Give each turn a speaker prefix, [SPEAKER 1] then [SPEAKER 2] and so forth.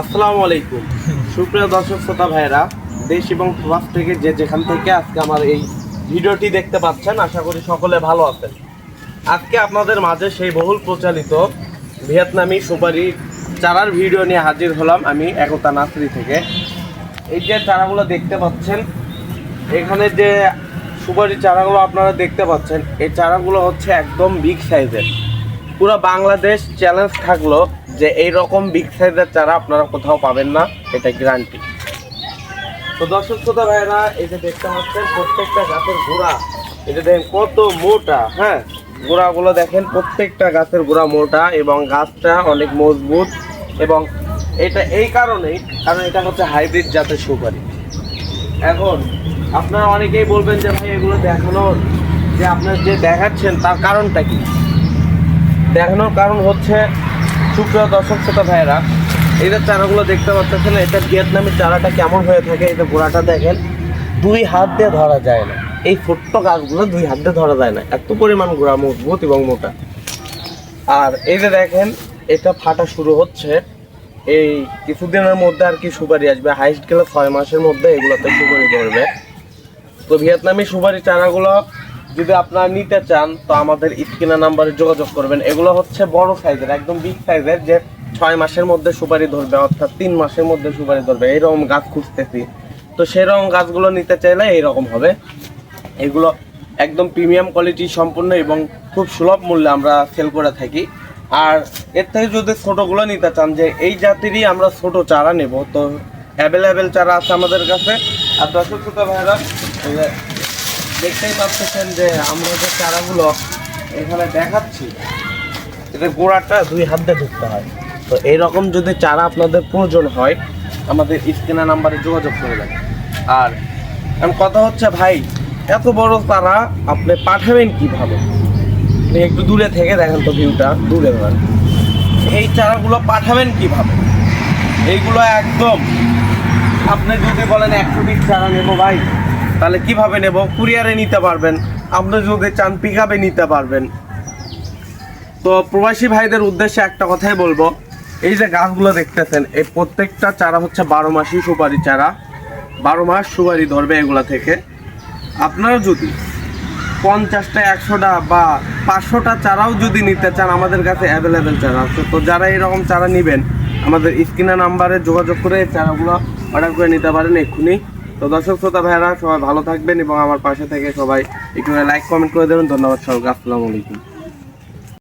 [SPEAKER 1] আসসালামু আলাইকুম। সুপ্রিয় দর্শক, শ্রোতা ভাইরা দেশ এবং প্রবাস থেকে যে যেখান থেকে আজকে আমার এই ভিডিওটি দেখতে পাচ্ছেন, আশা করি সকলে ভালো আছেন। আজকে আপনাদের মাঝে সেই বহুল প্রচালিত ভিয়েতনামি সুপারি চারার ভিডিও নিয়ে হাজির হলাম আমি, একতা নার্সারি থেকে। এই যে চারাগুলো দেখতে পাচ্ছেন, এখানে যে সুপারি চারাগুলো আপনারা দেখতে পাচ্ছেন, এই চারাগুলো হচ্ছে একদম বিগ সাইজের। পুরো বাংলাদেশ চ্যালেঞ্জ থাকল যে এই রকম বিগ সাইজের চারা আপনারা কোথাও পাবেন না, এটা গ্যারান্টি তো দর্শক শ্রোতা ভাইরা এই যে দেখতে পাচ্ছেন, প্রত্যেকটা গাছের গোড়া এটা দেখেন কত মোটা হ্যাঁ? গোড়াগুলো দেখেন, প্রত্যেকটা গাছের গোড়া মোটা এবং গাছটা অনেক মজবুত এবং এটা এই কারণেই, কারণ এটা হচ্ছে হাইব্রিড জাতের সুপারি। এখন, আপনারা অনেকেই বলবেন যে ভাই, এগুলো দেখানোর, যে আপনার যে দেখাচ্ছেন, তার কারণটা কি? দেখানোর কারণ হচ্ছে সুপ্রিয় দর্শক, শ্রোতা ভাইয়েরা যে চারাগুলো দেখতে পাচ্ছেন, এটা ভিয়েতনামি চারাটা কেমন হয়ে থাকে যে গোড়াটা দেখেন, দুই হাত দিয়ে ধরা যায় না। এই ছোট্ট গাছগুলো দুই হাত দিয়ে ধরা যায় না। এত পরিমাণ গোড়া, মজবুত এবং মোটা। আর এই যে দেখেন, এটা ফাটা শুরু হচ্ছে। এই কিছুদিনের মধ্যে আর কি সুপারি আসবে। হাইস্ট গেলে ছয় মাসের মধ্যে এগুলোতে সুপারি ধরবে তো ভিয়েতনামি সুপারি চারাগুলো যদি আপনারা নিতে চান, তো আমাদের স্ক্রিনের নাম্বারে যোগাযোগ করবেন। এগুলো হচ্ছে বড় সাইজের, একদম বিগ সাইজের, যে ছয় মাসের মধ্যে সুপারি ধরবে, অর্থাৎ তিন মাসের মধ্যে সুপারি ধরবে। এইরকম গাছ খুঁজতেছি। তো সেরকম গাছগুলো নিতে চাইলে এইরকম হবে। এগুলো একদম প্রিমিয়াম কোয়ালিটি সম্পূর্ণ এবং খুব সুলভ মূল্যে আমরা সেল করে থাকি। আর এর থেকে যদি ছোটোগুলো নিতে চান, যে এই জাতিরই আমরা ছোট চারা নেব, তো অ্যাভেলেবেল চারা আছে আমাদের কাছে। আর দর্শক শ্রোতা ভাইরা দেখতেই পাচ্ছেন যে আমরা যে চারাগুলো এখানে দেখাচ্ছি এটা গোড়াটা দুই হাত দিয়ে ঢুকতে হয়। তো এইরকম যদি চারা আপনাদের প্রয়োজন হয়, আমাদের স্ক্রিনের নাম্বারে যোগাযোগ করবেন আর এখন কথা হচ্ছে, ভাই, এত বড় তারা আপনি পাঠাবেন কীভাবে? একটু দূরে থেকে দেখেন তো ভিউটা, দূরে ধরেন। এই চারাগুলো পাঠাবেন কীভাবে? এইগুলো একদম, আপনি যদি বলেন একশো পিস চারা নেব ভাই তাহলে কীভাবে নেব? কুরিয়ারে নিতে পারবেন আপনি যদি চান পিকআপে নিতে পারবেন। তো প্রবাসী ভাইদের উদ্দেশ্যে একটা কথাই বলব, এই যে গাছগুলো দেখতেছেন, এই প্রত্যেকটা চারা হচ্ছে বারো মাসই সুপারি চারা। বারো মাস সুপারি ধরবে এগুলা থেকে। আপনারা যদি পঞ্চাশটা, একশোটা বা পাঁচশোটা চারাও যদি নিতে চান, আমাদের কাছে অ্যাভেলেবেল চারা আছে। তো যারা এরকম চারা নেবেন, আমাদের স্ক্রিনের নাম্বারে যোগাযোগ করে চারাগুলো অর্ডার করে নিতে পারেন এক্ষুনি। তো দর্শক শ্রোতা ভাইরা সবাই ভালো থাকবেন এবং আমার পাশে থেকে সবাই একটু লাইক কমেন্ট করে দেবেন। ধন্যবাদ সবাইকে। আসসালামু আলাইকুম।